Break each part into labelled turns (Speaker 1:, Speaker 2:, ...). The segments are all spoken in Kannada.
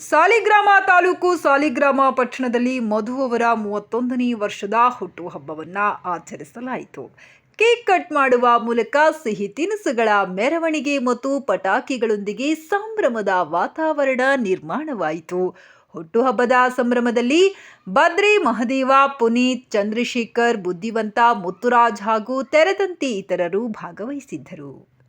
Speaker 1: ಸಾಲಿಗ್ರಾಮ ತಾಲೂಕು ಸಾಲಿಗ್ರಾಮ ಪಟ್ಟಣದಲ್ಲಿ ಮಧು ಅವರ ಮೂವತ್ತೊಂದನೇ ವರ್ಷದ ಹುಟ್ಟುಹಬ್ಬವನ್ನು ಆಚರಿಸಲಾಯಿತು. ಕೇಕ್ ಕಟ್ ಮಾಡುವ ಮೂಲಕ ಸಿಹಿ ತಿನಿಸುಗಳ ಮೆರವಣಿಗೆ ಮತ್ತು ಪಟಾಕಿಗಳೊಂದಿಗೆ ಸಂಭ್ರಮದ ವಾತಾವರಣ ನಿರ್ಮಾಣವಾಯಿತು. ಹುಟ್ಟುಹಬ್ಬದ ಸಂಭ್ರಮದಲ್ಲಿ ಬದ್ರಿ ಮಹದೇವ, ಪುನೀತ್, ಚಂದ್ರಶೇಖರ್, ಬುದ್ಧಿವಂತ, ಮುತ್ತುರಾಜ್ ಹಾಗೂ ತೆರೆದಂತೆ ಇತರರು ಭಾಗವಹಿಸಿದ್ದರು.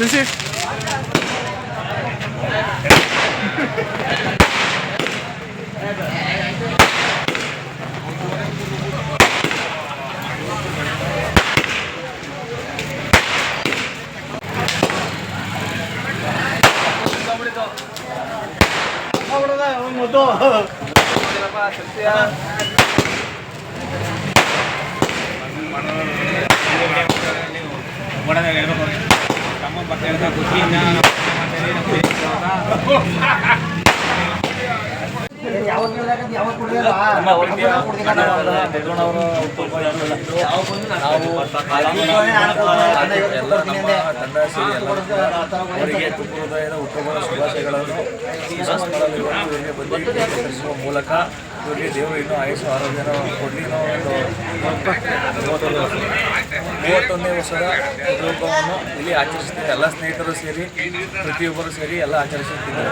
Speaker 2: Tschüssi. Motor. Buenas noches. ನಮ್ಮ ಸೇರಿ ಎಲ್ಲ ಅವರಿಗೆ ತುಂಬ ಹೃದಯದ ಹುಟ್ಟುಹಬ್ಬದ ಶುಭಾಶಯಗಳನ್ನು ಇವರಿಗೆ ಬಂದು ಮೂಲಕ ಇವರಿಗೆ ದೇವರು ಇನ್ನೂ ಆಯುಷು ಆರೋಗ್ಯನ ಕೊಡಲಿ ಮೂವತ್ತೊಂದನೇ ವರ್ಷದ ಹುಟ್ಟುಹಬ್ಬವನ್ನು ಇಲ್ಲಿ ಆಚರಿಸುತ್ತಿದ್ದೆ ಎಲ್ಲ ಸ್ನೇಹಿತರು ಸೇರಿ ಪ್ರತಿಯೊಬ್ಬರು ಸೇರಿ ಎಲ್ಲ ಆಚರಿಸುತ್ತಿದ್ದಾರೆ.